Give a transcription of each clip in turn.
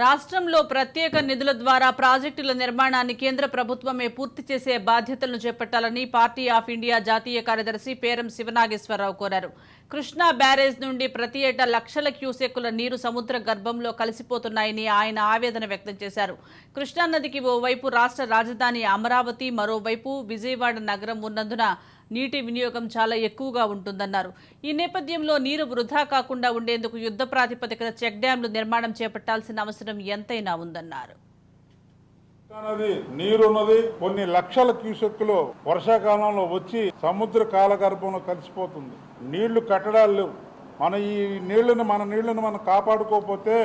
రాష్ట్రంలో ప్రత్యేక నిధుల ద్వారా ప్రాజెక్టుల నిర్మాణాన్ని కేంద్ర ప్రభుత్వమే పూర్తి చేసే బాధ్యతలను చేపట్టాలని పార్టీ ఆఫ్ ఇండియా జాతీయ కార్యదర్శి పేరం శివనాగేశ్వరరావు కోరారు. కృష్ణా బ్యారేజ్ నుండి ప్రతి ఏటా లక్షల క్యూసెక్కుల నీరు సముద్ర గర్భంలో కలిసిపోతున్నాయని ఆయన ఆవేదన వ్యక్తం చేశారు. కృష్ణానదికి ఓవైపు రాష్ట్ర రాజధాని అమరావతి మరోవైపు విజయవాడ నగరం ఉన్నందున నీటి వినియోగం చాలా ఎక్కువగా ఉంటుందన్నారు. ఈ నేపథ్యంలో నీరు వృధా కాకుండా ఉండేందుకు యుద్ధ ప్రాతిపదికన చెక్ డ్యాంలు నిర్మాణం చేపట్టాల్సిన అవసరం ఎంతైనా ఉందన్నారు. నది నీరున్నది కొన్ని లక్షల క్యూసెక్కులు వర్షాకాలంలో వచ్చి సముద్ర కాలగర్భంలో కలిసిపోతుంది. నీళ్ళు కట్టడాలు లేవు. మన ఈ నీళ్ళను మన నీళ్ళను మనం కాపాడుకోకపోతే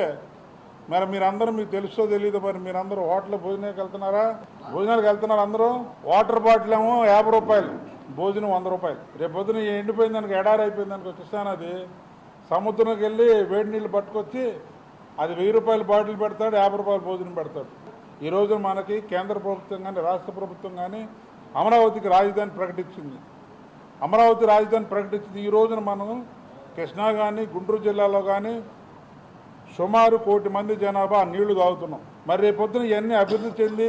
మరి మీరందరూ మీకు తెలుసో తెలియదు మరి మీరందరూ హోటల్ భోజనానికి వెళ్తున్నారా? భోజనాలకు వెళ్తున్నారు అందరూ? వాటర్ బాటిల్ ఏమో యాభై రూపాయలు. భోజనం వంద రూపాయలు. రేపు పొద్దున ఎండిపోయింది దానికి ఎడారి అయిపోయింది దానికి కృష్ణానది సముద్రంకి వెళ్ళి వేడి నీళ్ళు పట్టుకొచ్చి అది వెయ్యి రూపాయలు బాటిల్ పెడతాడు యాభై రూపాయలు భోజనం పెడతాడు. ఈ రోజు మనకి కేంద్ర ప్రభుత్వం కానీ రాష్ట్ర ప్రభుత్వం కానీ అమరావతికి రాజధాని ప్రకటించింది. అమరావతి రాజధాని ప్రకటించింది. ఈ రోజున మనం కృష్ణా కానీ గుంటూరు జిల్లాలో కానీ సుమారు కోటి మంది జనాభా నీళ్ళు తాగుతున్నాం. మరి రేపొద్దున ఇవన్నీ అభివృద్ధి చెంది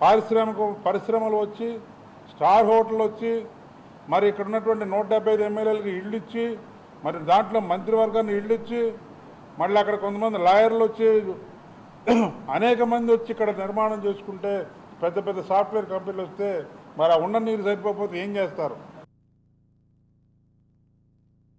పారిశ్రామిక పరిశ్రమలు వచ్చి స్టార్ హోటల్ వచ్చి మరి ఇక్కడ ఉన్నటువంటి నూట డెబ్బై ఐదు ఎమ్మెల్యేలకు ఇళ్ళు ఇచ్చి మరి దాంట్లో మంత్రివర్గాన్ని ఇళ్ళు ఇచ్చి మళ్ళీ అక్కడ కొంతమంది లాయర్లు వచ్చి అనేక మంది వచ్చి ఇక్కడ నిర్మాణం చేసుకుంటే పెద్ద పెద్ద సాఫ్ట్వేర్ కంపెనీలు వస్తే మరి ఆ ఉన్న నీరు సరిపోతే ఏం చేస్తారు?